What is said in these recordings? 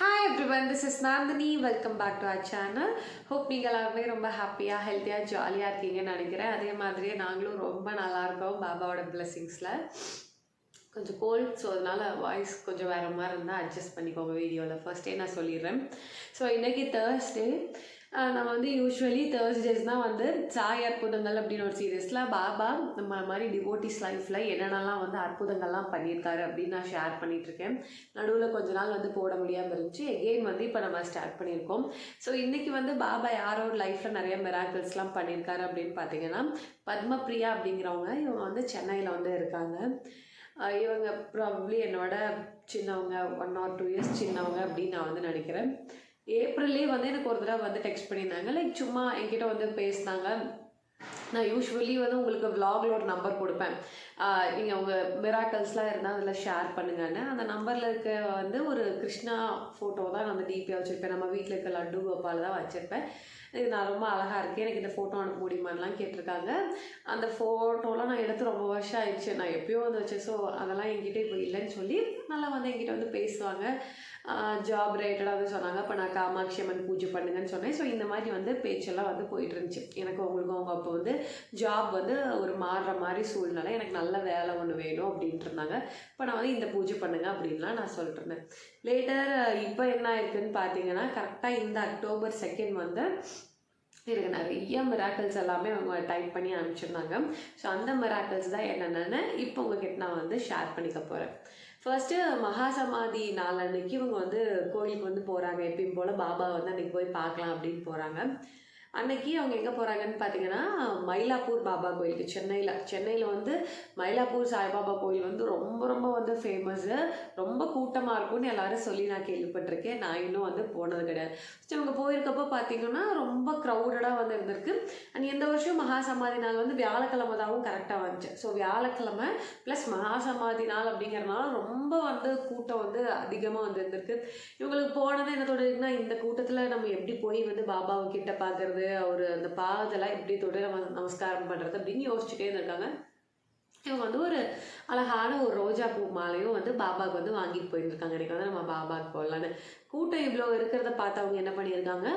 Hi everyone this is Nandini welcome back to our channel hope நீங்கள் எல்லாருமே ரொம்ப ஹாப்பியாக ஹெல்த்தியாக ஜாலியாக இருக்கீங்கன்னு நினைக்கிறேன். அதே மாதிரியே நாங்களும் ரொம்ப நல்லா இருக்கோம் பாபாவோட பிளெஸிங்ஸில் கொஞ்சம் கோல்ட் ஸோ அதனால் வாய்ஸ் கொஞ்சம் வேறு மாதிரி இருந்தால் அட்ஜஸ்ட் பண்ணிக்கோங்க வீடியோவில் ஃபர்ஸ்டே நான் சொல்லிடுறேன். ஸோ இன்றைக்கி தேர்ஸ்டே நம்ம வந்து யூஸ்வலி தேர்ஸ்டேஸ் தான் வந்து சாய் அற்புதங்கள் அப்படின்னு ஒரு சீரியஸில் பாபா நம்ம மாதிரி டிவோட்டிஸ் லைஃப்பில் என்னென்னலாம் வந்து அற்புதங்கள்லாம் பண்ணியிருக்காரு அப்படின்னு நான் ஷேர் பண்ணிகிட்ருக்கேன் நடுவில் கொஞ்ச நாள் வந்து போட முடியாமல் இருந்துச்சு. எகெயின் வந்து இப்போ நம்ம ஸ்டார்ட் பண்ணியிருக்கோம். ஸோ இன்றைக்கி வந்து பாபா யாரோட லைஃப்பில் நிறைய மிராக்கிள்ஸ்லாம் பண்ணியிருக்காரு அப்படின்னு பார்த்தீங்கன்னா பத்மப்ரியா அப்படிங்கிறவங்க இவங்க வந்து சென்னையில் வந்து இருக்காங்க. இவங்க ப்ராபப்ளி என்னோட சின்னவங்க ஒன் ஆர் டூ இயர்ஸ் சின்னவங்க அப்படின்னு நான் வந்து நினைக்கிறேன். ஏப்ரல்லே வந்து எனக்கு ஒரு தடவை வந்து டெக்ஸ்ட் பண்ணியிருந்தாங்க. லைக் சும்மா என்கிட்ட வந்து பேசினாங்க. நான் யூஸ்வலி வந்து உங்களுக்கு விலாகில் ஒரு நம்பர் கொடுப்பேன். நீங்கள் உங்கள் மிராக்கல்ஸ்லாம் இருந்தால் அதில் ஷேர் பண்ணுங்கன்னு. அந்த நம்பரில் இருக்க வந்து ஒரு கிருஷ்ணா ஃபோட்டோ தான் நான் வந்து டிபியாக வச்சுருப்பேன். நம்ம வீட்டில் இருக்க லட்டு கோபால் தான் வச்சுருப்பேன். இது நான் ரொம்ப அழகாக இருக்கேன் எனக்கு இந்த ஃபோட்டோ அனுப்ப முடியுமான்லாம் கேட்டிருக்காங்க. அந்த ஃபோட்டோலாம் நான் எடுத்து ரொம்ப வருஷம் ஆயிடுச்சு. நான் எப்பயோ வந்து வச்சேன். ஸோ அதெல்லாம் என்கிட்ட இப்போ இல்லைன்னு சொல்லி நல்லா வந்து என்கிட்ட வந்து பேசுவாங்க. ஜாப் ரிலேட்டடாக வந்து சொன்னாங்க. அப்போ நான் காமாட்சி அம்மன் பூஜை பண்ணுங்கன்னு சொன்னேன். ஸோ இந்த மாதிரி வந்து பேச்செல்லாம் வந்து போயிட்டு இருந்துச்சு. எனக்கு உங்களுக்கு அவங்க அப்போ வந்து ஜாப் வந்து ஒரு மாறுற மாதிரி சூழ்நிலை. எனக்கு நல்ல வேலை ஒன்று வேணும் அப்படின்ட்டு இருந்தாங்க. இப்போ நான் வந்து இந்த பூஜை பண்ணுங்க அப்படின்லாம் நான் சொல்லிட்டுருந்தேன் லேட்டர் இப்போ என்ன ஆயிருக்குன்னு பார்த்தீங்கன்னா கரெக்டாக இந்த அக்டோபர் செகண்ட் வந்து எனக்கு நிறைய மிராக்கிள்ஸ் எல்லாமே அவங்க டைப் பண்ணி அனுப்பிச்சிருந்தாங்க. ஸோ அந்த மிராக்கிள்ஸ் தான் என்னென்னு இப்போ உங்ககிட்ட நான் வந்து ஷேர் பண்ணிக்க போகிறேன் ஃபர்ஸ்ட்டு மகாசமாதி நாள் அன்னைக்கு இவங்க வந்து கோயிலுக்கு வந்து போகிறாங்க எப்பயும் போல் பாபா வந்து அன்றைக்கி போய் பார்க்கலாம் அப்படின்னு போகிறாங்க அன்னைக்கு அவங்க எங்கே போகிறாங்கன்னு பார்த்தீங்கன்னா மயிலாப்பூர் பாபா கோயிலுக்கு சென்னையில். சென்னையில் வந்து மயிலாப்பூர் சாய்பாபா கோயில் வந்து ரொம்ப ரொம்ப வந்து ஃபேமஸ்ஸு ரொம்ப கூட்டமாக இருக்கும்னு எல்லாரும் சொல்லி நான் கேள்விப்பட்டிருக்கேன். நான் இன்னும் வந்து போனது கிடையாது. ஸோ அவங்க போயிருக்கப்போ பார்த்தீங்கன்னா ரொம்ப க்ரௌடடாக வந்து இருந்திருக்கு. அண்ட் இந்த வருஷம் மகா சமாதி நாள் வந்து வியாழக்கிழமை தாவும் கரெக்டாக வந்துச்சு. ஸோ வியாழக்கிழமை ப்ளஸ் மகா சமாதி நாள் அப்படிங்கிறனால ரொம்ப வந்து கூட்டம் வந்து அதிகமாக வந்து இருந்திருக்கு. இவங்களுக்கு போனது என்ன தோணுதுன்னா இந்த கூட்டத்தில் நம்ம எப்படி போய் வந்து பாபாவை கிட்ட பார்க்கறது அவர் அந்த பாதெல்லாம் எப்படி தொட்டு நம்ம நமஸ்காரம் பண்ணுறது அப்படின்னு யோசிச்சுட்டே இருந்திருக்காங்க. இவங்க வந்து ஒரு அழகான ஒரு ரோஜா பூ மாலையும் வந்து பாபாவுக்கு வந்து வாங்கிட்டு போயிருந்திருக்காங்க. எனக்கு வந்து நம்ம பாபாவுக்கு போடலான்னு கூட்டம் இவ்வளோ இருக்கிறத பார்த்து அவங்க என்ன பண்ணியிருக்காங்க?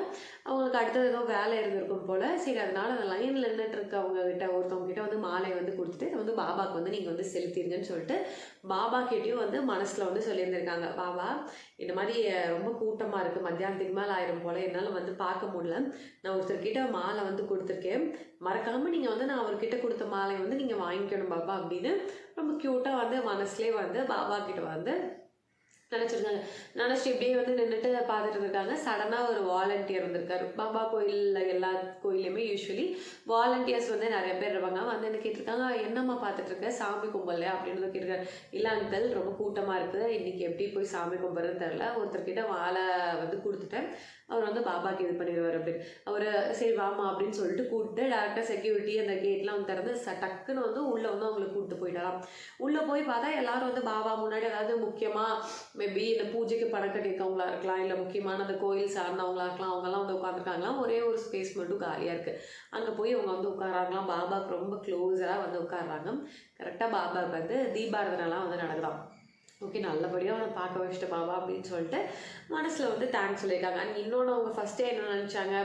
அவங்களுக்கு அடுத்தது ஏதோ வேலை இருந்திருக்கும் போல். சரி அதனால் அந்த லைனில் நின்றுட்டு இருக்கவங்க கிட்ட ஒருத்தவங்க கிட்ட வந்து மாலை வந்து கொடுத்துட்டு வந்து பாபாவுக்கு வந்து நீங்கள் வந்து செலுத்திருங்கன்னு சொல்லிட்டு பாபா கிட்டேயும் வந்து மனசில் வந்து சொல்லியிருந்திருக்காங்க. பாபா இந்த மாதிரி ரொம்ப கூட்டமாக இருக்குது மத்தியானத்துக்கு மேலே ஆயிரம் போல். என்னால் வந்து பார்க்க முடியல. நான் ஒருத்தர்கிட்ட மாலை வந்து கொடுத்துருக்கேன். மறக்காமல் நீங்கள் வந்து நான் அவர்கிட்ட கொடுத்த மாலை வந்து நீங்கள் வாங்கிக்கணும் பாபா அப்படின்னு ரொம்ப க்யூட்டாக வந்து மனசுலேயே வந்து பாபா கிட்ட வந்து நினச்சிருந்தாங்க. நினச்சிட்டு இப்படியே வந்து நின்றுட்டு பார்த்துட்டு இருக்காங்க சடனாக ஒரு வாலண்டியர் வந்திருக்காரு. பாபா கோயிலில் எல்லா கோயிலையுமே யூஸ்வலி வாலண்டியர்ஸ் வந்து நிறைய பேர் இருப்பாங்க. வந்து என்ன கேட்டிருக்காங்க என்னம்மா பார்த்துட்ருக்க சாமி கும்பல அப்படின்னு கேட்டிருக்காரு. இல்லை அங்கிள் ரொம்ப கூட்டமாக இருக்குது. இன்றைக்கி எப்படி போய் சாமி கும்பிட்றதுன்னு தெரில ஒருத்தர்கிட்ட வாழை வந்து கொடுத்துட்டேன். அவர் வந்து பாபாக்கு இது பண்ணிடுவார் அப்படின்னு. அவர் சரி வாமா அப்படின்னு சொல்லிட்டு கூப்பிட்டு டேரெக்டாக செக்யூரிட்டி அந்த கேட்லாம் வந்து திறந்து ச டக்குன்னு வந்து உள்ளே வந்து அவங்களுக்கு கூப்பிட்டு போயிடலாம். உள்ளே போய் பார்த்தா எல்லாரும் வந்து பாபா முன்னாடி அதாவது முக்கியமாக மேபி இந்த பூஜைக்கு பணம் கட்டியிருக்கவங்களா இருக்கலாம் இல்லை முக்கியமான அந்த கோயில் சார்ந்தவங்களா இருக்கலாம் அவங்கெல்லாம் வந்து உட்காந்துருக்காங்களாம் ஒரே ஒரு ஸ்பேஸ் மட்டும் காலியாக இருக்குது அங்கே போய் அவங்க வந்து உட்காராங்களாம் பாபாவுக்கு ரொம்ப க்ளோஸராக வந்து உட்காடுறாங்க கரெக்டாக பாபாவுக்கு வந்து தீபாரதனைலாம் வந்து நடக்கலாம் ஓகே நல்லபடியாக அவனை பார்க்க வச்சுட்டு பாபா அப்படின்னு சொல்லிட்டு மனசில் வந்து தேங்க்ஸ் சொல்லியிருக்காங்க. அண்ட் இன்னொன்று அவங்க ஃபஸ்ட்டே என்ன நினச்சாங்க?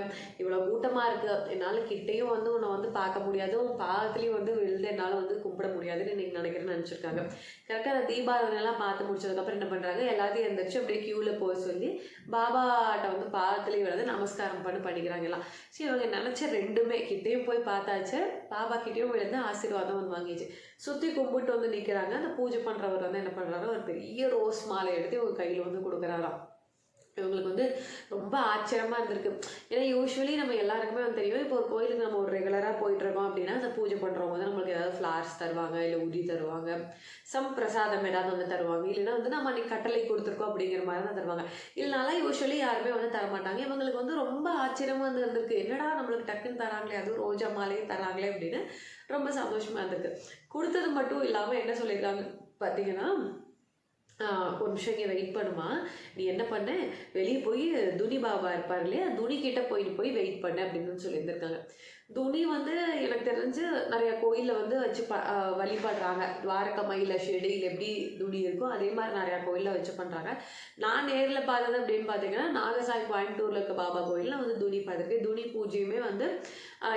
இவ்வளோ கூட்டமாக இருக்குது என்னால் கிட்டேயும் வந்து உன்னை வந்து பார்க்க முடியாது. உன் பாகத்துலேயும் வந்து விழுந்து என்னால் வந்து கும்பிட முடியாதுன்னு நீங்கள் நினைக்கிறேன்னு நினச்சிருக்காங்க. கரெக்டாக அந்த தீபாவளி எல்லாம் பார்த்து முடிச்சதுக்கப்புறம் என்ன பண்ணுறாங்க எல்லாத்தையும் எந்திரிச்சு அப்படியே க்யூவில் போக சொல்லி பாபாட்ட வந்து பாதத்துலேயும் விழுந்து நமஸ்காரம் பண்ணி பண்ணிக்கிறாங்க எல்லாம் சரி இவங்க நினச்ச ரெண்டுமே கிட்டேயும் போய் பார்த்தாச்சு. பாபா கிட்டேயும் விழுந்து ஆசீர்வாதம் வந்து வாங்கிச்சு. சுற்றி கும்பிட்டு வந்து நிற்கிறாங்க அந்த பூஜை பண்ணுறவர் வந்து என்ன பண்ணுறாரு ஒரு பெரிய ரோஸ் மாலை எடுத்து இவங்க கையில் வந்து கொடுக்குறாராம். இவங்களுக்கு வந்து ரொம்ப ஆச்சரியமாக இருந்திருக்கு. ஏன்னா யூஸ்வலி நம்ம எல்லாருக்குமே வந்து தெரியும். இப்போ ஒரு கோயிலுக்கு நம்ம ஒரு ரெகுலராக போயிட்டுருக்கோம் அப்படின்னா அந்த பூஜை பண்ணுறவங்க வந்து நம்மளுக்கு ஏதாவது ஃப்ளார்ஸ் தருவாங்க இல்லை உதி தருவாங்க. சம் பிரசாதம் ஏதாவது வந்து தருவாங்க. இல்லைன்னா வந்து நம்ம அன்றைக்கி கட்டளை கொடுத்துருக்கோம் அப்படிங்கிற மாதிரி தான் தருவாங்க. இல்லைனால யூஸ்வலி யாருமே வந்து தர மாட்டாங்க. இவங்களுக்கு வந்து ரொம்ப ஆச்சரியமாக வந்து இருந்திருக்கு என்னடா நம்மளுக்கு டக்குன்னு தராங்களே அதுவும் ரோஜா மாலையும் தராங்களே அப்படின்னு ரொம்ப சந்தோஷமாக இருந்திருக்கு. கொடுத்தது மட்டும் இல்லாமல் என்ன சொல்லியிருக்காங்க? பார்த்தீங்கன்னா ஒரு நிமிஷம் இங்கே வெயிட் பண்ணுமா? நீ என்ன பண்ண? வெளியே போய் துணி பாபா இருப்பார் இல்லையா? துணி கிட்ட போயிட்டு போய் வெயிட் பண்ண அப்படின்னு சொல்லியிருந்திருக்காங்க துணி வந்து எனக்கு தெரிஞ்சு நிறைய கோயிலில் வந்து வச்சு ப வழிபடுறாங்க. துவாரக மயில ஷெடியில் எப்படி துணி இருக்கோ அதே மாதிரி நிறையா கோயிலில் வச்சு பண்ணுறாங்க நான் நேரில் பார்த்தது அப்படின்னு பார்த்தீங்கன்னா நாகசாய் கோயம்புத்தூரில் இருக்க பாபா கோயிலில் வந்து துணி பார்த்துருக்கேன் துணி பூஜையுமே வந்து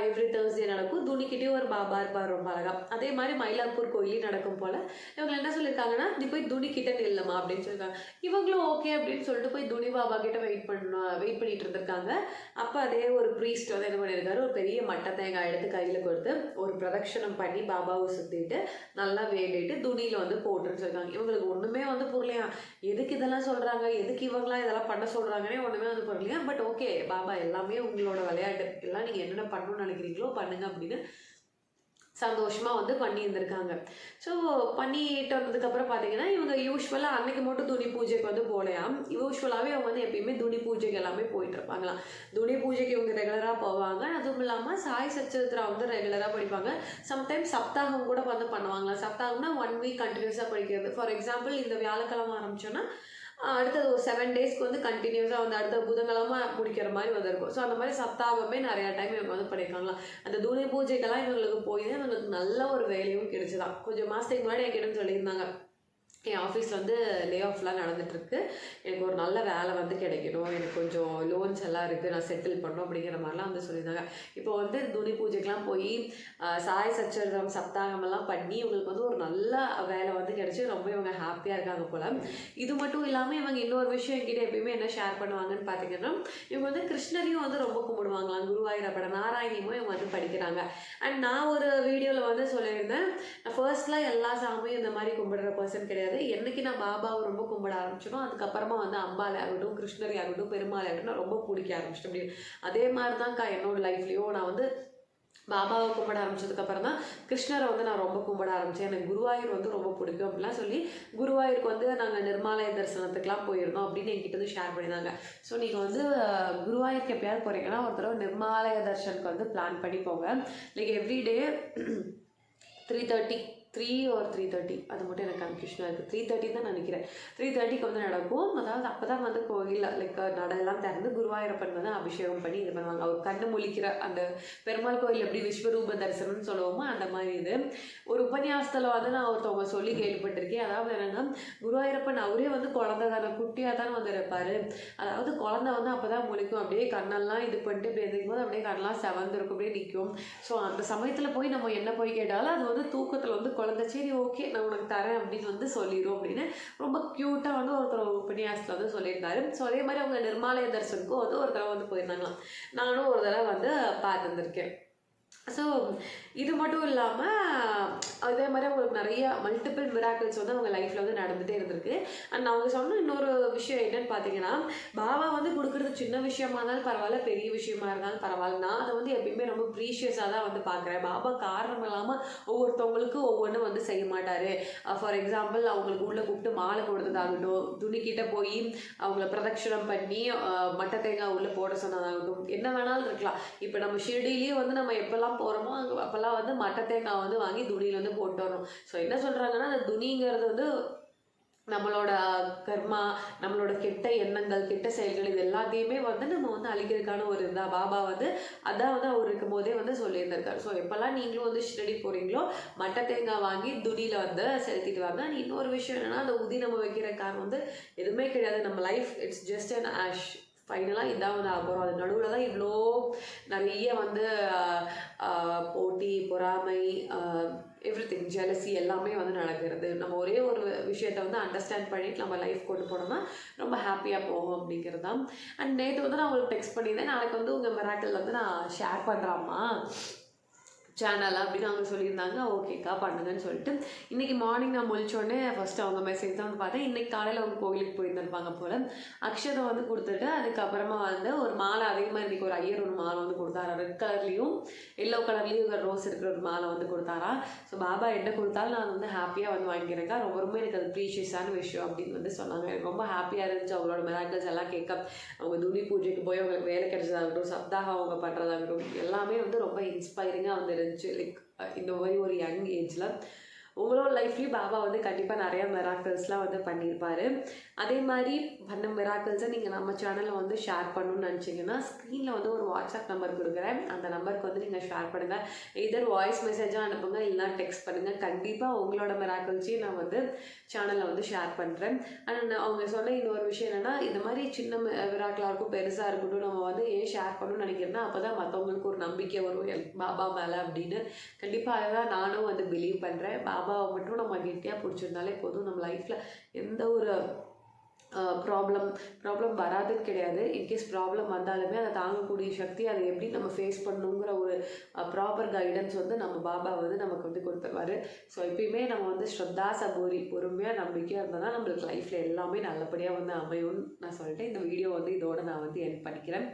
எவ்ரி தேர்ஸ்டே நடக்கும். துணிக்கிட்டே ஒரு பாபா இருப்பார் ரொம்ப அழகாக அதே மாதிரி மயிலாப்பூர் கோயிலையும் நடக்கும் போல். இவங்க என்ன சொல்லியிருக்காங்கன்னா நீ போய் துணி கிட்ட நில்லமா? அப்படின்னு சொல்லியிருக்காங்க. இவங்களும் ஓகே அப்படின்னு சொல்லிட்டு போய் துணி பாபா கிட்ட வெயிட் பண்ண வெயிட் பண்ணிட்டு இருந்திருக்காங்க. அப்போ அதே ஒரு ப்ரீஸ்ட் வந்து என்ன பண்ணியிருக்காரு? ஒரு பெரிய மட்டை தேங்காய் எடுத்து கையில் கொடுத்து ஒரு பிரதட்சணம் பண்ணி பாபாவை சுற்றிட்டு நல்லா வேண்டிட்டு துணியில் வந்து போட்டுன்னு சொல்லியிருக்காங்க இவங்களுக்கு ஒன்றுமே வந்து புரியலையா? எதுக்கு இதெல்லாம் சொல்கிறாங்க எதுக்கு இவங்களாம் இதெல்லாம் பண்ண சொல்கிறாங்கன்னே ஒன்றுமே வந்து புரியலையா? பட் ஓகே பாபா எல்லாமே உங்களோட விளையாட்டு. எல்லாம் நீங்கள் என்னென்ன பண்ணணும்னு நினைக்கிறீங்களோ பண்ணுங்க அப்படின்னு சந்தோஷமாக வந்து பண்ணியிருந்திருக்காங்க. ஸோ பண்ணிட்டு வந்ததுக்கப்புறம் பார்த்தீங்கன்னா இவங்க யூஸ்வலாக அன்னைக்கு மட்டும் துணி பூஜைக்கு வந்து போகலையாம் யூஸ்வலாகவே அவங்க வந்து எப்பயுமே துணி பூஜைக்கு எல்லாமே போயிட்டு இருப்பாங்களாம். துணி பூஜைக்கு இவங்க ரெகுலராக போவாங்க. அதுவும் இல்லாமல் சாய் சச்சரித்ரா வந்து ரெகுலராக படிப்பாங்க. சம்டைம்ஸ் சப்தாகம் கூட வந்து பண்ணுவாங்களாம். சப்தாகம்னா ஒன் வீக் கண்டினியூஸாக படிக்கிறது. ஃபார் எக்ஸாம்பிள் இந்த வியாழக்கிழமை ஆரம்பிச்சோன்னா அடுத்தது ஒரு செவன் டேஸ்க்கு வந்து கண்டினியூஸாக வந்து அடுத்த புதன்கிழமை முடிக்கிற மாதிரி வந்திருக்கும். ஸோ அந்த மாதிரி சப்தாகமே நிறையா டைம் இவங்க வந்து பண்ணியிருக்காங்களாம் அந்த துணி பூஜைக்கெல்லாம் இவங்களுக்கு போய் தான் இவங்களுக்கு நல்ல ஒரு வேலையும் கிடைச்சிதான். கொஞ்சம் மாதத்துக்கு முன்னாடி என்கிட்ட சொல்லியிருந்தாங்க. என் ஆஃபீஸில் வந்து லே ஆஃப்லாம் நடந்துகிட்ருக்கு எனக்கு ஒரு நல்ல வேலை வந்து கிடைக்கணும். எனக்கு கொஞ்சம் லோன்ஸ் எல்லாம் இருக்குது நான் செட்டில் பண்ணணும் அப்படிங்கிற மாதிரிலாம் வந்து சொல்லியிருந்தாங்க. இப்போ வந்து துணி பூஜைக்கெலாம் போய் சாய் சச்சரிதம் சப்தாகம் எல்லாம் பண்ணி இவங்களுக்கு வந்து ஒரு நல்ல வேலை வந்து கிடச்சி. ரொம்ப இவங்க ஹாப்பியாக இருக்காங்க போல். இது மட்டும் இல்லாமல் இவங்க இன்னொரு விஷயம் என்கிட்ட எப்பயுமே என்ன ஷேர் பண்ணுவாங்கன்னு பார்த்தீங்கன்னா இவங்க வந்து கிருஷ்ணரையும் வந்து ரொம்ப கும்பிடுவாங்களாம். குருவாயூரப்பட நாராயணியமும் இவங்க வந்து படிக்கிறாங்க. அண்ட் நான் ஒரு வீடியோவில் வந்து சொல்லியிருந்தேன் ஃபர்ஸ்ட்லாம் எல்லா சாமியும் இந்த மாதிரி கும்பிடுற பர்சன் கிடையாது. என்னைக்கு நான் பாபாவை ரொம்ப கும்பிட ஆரம்பிச்சனோ அதுக்கப்புறமா வந்து அம்பாலை ஆகட்டும் கிருஷ்ணரை ஆகட்டும் பெருமாள் ஆகட்டும் நான் ரொம்ப பிடிக்க ஆரம்பிச்சிட்டேன். அப்படின்னு அதே மாதிரி தான்க்கா என்னோட லைஃப்லேயும் நான் வந்து பாபாவை கும்பிட ஆரம்பிச்சதுக்கப்புறம் தான் கிருஷ்ணரை வந்து நான் ரொம்ப கும்பிட ஆரம்பித்தேன் எனக்கு குருவாயூர் வந்து ரொம்ப பிடிக்கும் அப்படிலாம் சொல்லி குருவாயூருக்கு வந்து நாங்கள் நிர்மாலய தரிசனத்துக்குலாம் போயிருந்தோம் அப்படின்னு என்கிட்ட வந்து ஷேர் பண்ணியிருந்தாங்க. ஸோ நீங்கள் வந்து குருவாயூருக்கு எப்பயாவது போகிறீங்கன்னா ஒரு தடவை நிர்மாலய தர்ஷனுக்கு வந்து பிளான் பண்ணி போங்க. Like everyday three thirty three ஒரு த்ரீ தேர்ட்டி அது மட்டும் எனக்கு கன்ஃபியூஷனாக இருக்குது த்ரீ தேர்ட்டி தான் நினைக்கிறேன். த்ரீ தேர்ட்டிக்கு வந்து நடக்கும். அதாவது அப்போ தான் வந்து கோயில் லைக் நடையெல்லாம் திறந்து குருவாயூரப்பன் வந்து அபிஷேகம் பண்ணி இது பண்ணுவாங்க. அவர் கண்ணு முழிக்கிற அந்த பெருமாள் கோயில் எப்படி விஸ்வரூப தரிசனம்னு சொல்லுவோமோ அந்த மாதிரி இது. ஒரு உபன்யாசத்தில் வந்து நான் ஒருத்தவங்க சொல்லி கேள்விப்பட்டிருக்கேன். அதாவது என்னென்னா குருவாயூரப்பன் அவரே வந்து குழந்த தானே குட்டியாக தானே வந்து இருப்பார் அதாவது குழந்த வந்து அப்போ தான் முழிக்கும். அப்படியே கண்ணெல்லாம் இது பண்ணிட்டு இப்படி எந்திரிக்கும் போது அப்படியே கண்ணெல்லாம் செவந்திருக்கும் அப்படியே நிற்கும் ஸோ அந்த சமயத்தில் போய் நம்ம என்ன போய் கேட்டாலும் அது வந்து தூக்கத்தில் வந்து குழந்தை சரி ஓகே நான் உனக்கு தரேன் அப்படின்னு வந்து சொல்லிடும் அப்படின்னு ரொம்ப க்யூட்டாக வந்து ஒருத்தர் உபன்யாசத்தில் வந்து சொல்லியிருந்தாரு. ஸோ அதே மாதிரி அவங்க நிர்மாலய தரிசனுக்கும் வந்து ஒரு தடவை வந்து போயிருந்தாங்களாம். நானும் ஒரு தடவை வந்து பார்த்துருந்துருக்கேன். ஸோ இது மட்டும் இல்லாமல் அதே மாதிரி அவங்களுக்கு நிறைய மல்டிபிள் மிராக்கிள்ஸ் வந்து அவங்க லைஃப்பில் வந்து நடந்துகிட்டே இருந்திருக்கு. அண்ட் அவங்க சொன்ன இன்னொரு விஷயம் என்னன்னு பார்த்தீங்கன்னா பாபா வந்து கொடுக்குறது சின்ன விஷயமா இருந்தாலும் பரவாயில்ல பெரிய விஷயமா இருந்தாலும் பரவாயில்ல. நான் அதை வந்து எப்பயுமே ரொம்ப ப்ரீஷியஸாக தான் வந்து பார்க்குறேன் பாபா காரணம் இல்லாமல் ஒவ்வொருத்தவங்களுக்கும் ஒவ்வொன்றும் வந்து செய்ய மாட்டார். ஃபார் எக்ஸாம்பிள் அவங்களுக்கு உள்ளே கூப்பிட்டு மாலை கொடுத்ததாகட்டும் துணிக்கிட்ட போய் அவங்கள பிரதட்சணம் பண்ணி மட்டை தேங்காய் உள்ளே போட சொன்னதாகட்டும் என்ன வேணாலும் இருக்கலாம். இப்போ நம்ம ஷிரடியிலேயே வந்து நம்ம எப்போல்லாம் போகிறோமோ அங்கே அப்போல்லாம் வந்து மட்டை தேங்காய் வந்து வாங்கி துணியில் வந்து போட்டு வரணும் ஸோ என்ன சொல்கிறாங்கன்னா அந்த துணிங்கிறது வந்து நம்மளோட கர்மா நம்மளோட கெட்ட எண்ணங்கள் கெட்ட செயல்கள் இது எல்லாத்தையுமே வந்து நம்ம வந்து அழிக்கிறதுக்கான ஒரு இதா பாபா வந்து அதான் வந்து அவர் இருக்கும் போதே வந்து சொல்லியிருந்திருக்காரு. ஸோ எப்போல்லாம் நீங்களும் வந்து ஷிரடி போகிறீங்களோ மட்டை தேங்காய் வாங்கி துணியில் வந்து செலுத்திட்டு வாங்க. இன்னொரு விஷயம் என்னன்னா அந்த உதி நம்ம வைக்கிற காரணம் வந்து எதுவுமே கிடையாது. நம்ம life it's just an ash ஃபைனலாக இதான் வந்து ஆக போகிறோம் அது நடுவில் தான் இவ்வளோ நிறைய வந்து போட்டி பொறாமை எவ்ரி திங் ஜெலசி எல்லாமே வந்து நடக்கிறது. நம்ம ஒரே ஒரு விஷயத்தை வந்து அண்டர்ஸ்டாண்ட் பண்ணிட்டு நம்ம லைஃப் கொண்டு போனோம்னா ரொம்ப ஹாப்பியாக போகும் அப்படிங்கிறது தான் அண்ட் நேற்று வந்து நான் உங்களுக்கு டெக்ஸ்ட் பண்ணியிருந்தேன். நாளைக்கு வந்து உங்கள் மெராக்கல் வந்து நான் ஷேர் பண்ணுறாம்மா சேனல் அப்படின்னு அவங்க சொல்லியிருந்தாங்க. ஓகேக்கா பண்ணுங்கன்னு சொல்லிட்டு. இன்றைக்கி மார்னிங் நான் முழிச்சோடனே ஃபஸ்ட்டு அவங்க மெசேஜ் தான் வந்து பார்த்தேன். இன்றைக்கி காலையில் அவங்க கோவிலுக்கு போயிருந்திருப்பாங்க போல். அக்ஷதை வந்து கொடுத்துட்டு அதுக்கப்புறமா வந்து ஒரு மாலை அதே மாதிரி இன்றைக்கி ஒரு ஐயர் ஒரு மாலை வந்து கொடுத்தாரா? ரெட் கலர்லேயும் எல்லோ கலர்லேயும் ஒரு ரோஸ் இருக்கிற ஒரு மாலை வந்து கொடுத்தாரா? ஸோ பாபா என்ன கொடுத்தாலும் நான் வந்து ஹாப்பியாக வந்து வாங்கியிருக்கா ரொம்ப ரொம்ப எனக்கு அது ப்ரீஷியஸான விஷயம் அப்படின்னு வந்து சொன்னாங்க. எனக்கு ரொம்ப ஹாப்பியாக இருந்துச்சு. அவங்களோட மெராக்கல்ஸ் எல்லாம் கேட்க. அவங்க துணி பூஜைக்கு போய் அவங்களுக்கு வேலை கிடைச்சதாகட்டும் சப்தாக அவங்க பண்ணுறதாகட்டும் எல்லாமே வந்து ரொம்ப இன்ஸ்பைரிங்காக வந்து இருந்துச்சு. லைக் இந்த மாதிரி ஒரு யங் ஏஜில் உங்களோட லைஃப்லேயும் பாபா வந்து கண்டிப்பாக நிறையா மிராக்கிள்ஸ்லாம் வந்து பண்ணியிருப்பார். அதே மாதிரி பண்ண மிராக்கிள்ஸை நீங்கள் நம்ம சேனலில் வந்து ஷேர் பண்ணணும்னு நினச்சிங்கன்னா ஸ்க்ரீனில் வந்து ஒரு வாட்ஸ்அப் நம்பர் கொடுக்குறேன். அந்த நம்பருக்கு வந்து நீங்கள் ஷேர் பண்ணுங்கள் இதர் வாய்ஸ் மெசேஜாக அனுப்புங்க இல்லைனா டெக்ஸ்ட் பண்ணுங்கள் கண்டிப்பாக உங்களோட மிராக்கிள்ஸையும் நான் வந்து சேனலில் வந்து ஷேர் பண்ணுறேன் அண்ட் அவங்க சொன்ன இன்னொரு விஷயம் என்னென்னா இந்த மாதிரி சின்ன விராக்களாக இருக்கும் பெருசாக இருக்கட்டும் நம்ம வந்து ஏன் ஷேர் பண்ணணும்னு நினைக்கிறேன்னா அப்போ தான் மற்றவங்களுக்கு ஒரு நம்பிக்கை வரும். எல் பாபா மேலே அப்படின்னு. கண்டிப்பாக அதை தான் நானும் வந்து பிலீவ் பண்ணுறேன் பாபா பாபாவை மட்டும் நம்ம கெட்டியாக பிடிச்சிருந்தாலே போதும். நம்ம லைஃப்பில் எந்த ஒரு ப்ராப்ளம் ப்ராப்ளம் வராதுன்னு கிடையாது. இன்கேஸ் ப்ராப்ளம் வந்தாலுமே அதை தாங்கக்கூடிய சக்தி அதை எப்படி நம்ம ஃபேஸ் பண்ணணுங்கிற ஒரு ப்ராப்பர் கைடன்ஸ் வந்து நம்ம பாபா வந்து நமக்கு வந்து கொடுத்துருவாரு. ஸோ எப்பயுமே நம்ம வந்து ஸ்ரத்தா சபோரி பொறுமையாக நம்பிக்கையாக இருந்தால் தான் நம்மளுக்கு லைஃப்பில் எல்லாமே நல்லபடியாக வந்து அமையும்னு நான் சொல்லிட்டேன். இந்த வீடியோ வந்து இதோட நான் வந்து என் பண்ணிக்கிறேன்.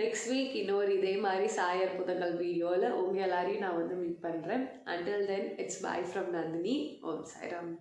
நெக்ஸ்ட் வீக் இன்னொரு இதே மாதிரி சாயர் புதங்கள் வீடியோவில் உங்கள் எல்லாரையும் நான் வந்து மீட் பண்ணுறேன் until then it's bye from Nandini Om Sairam.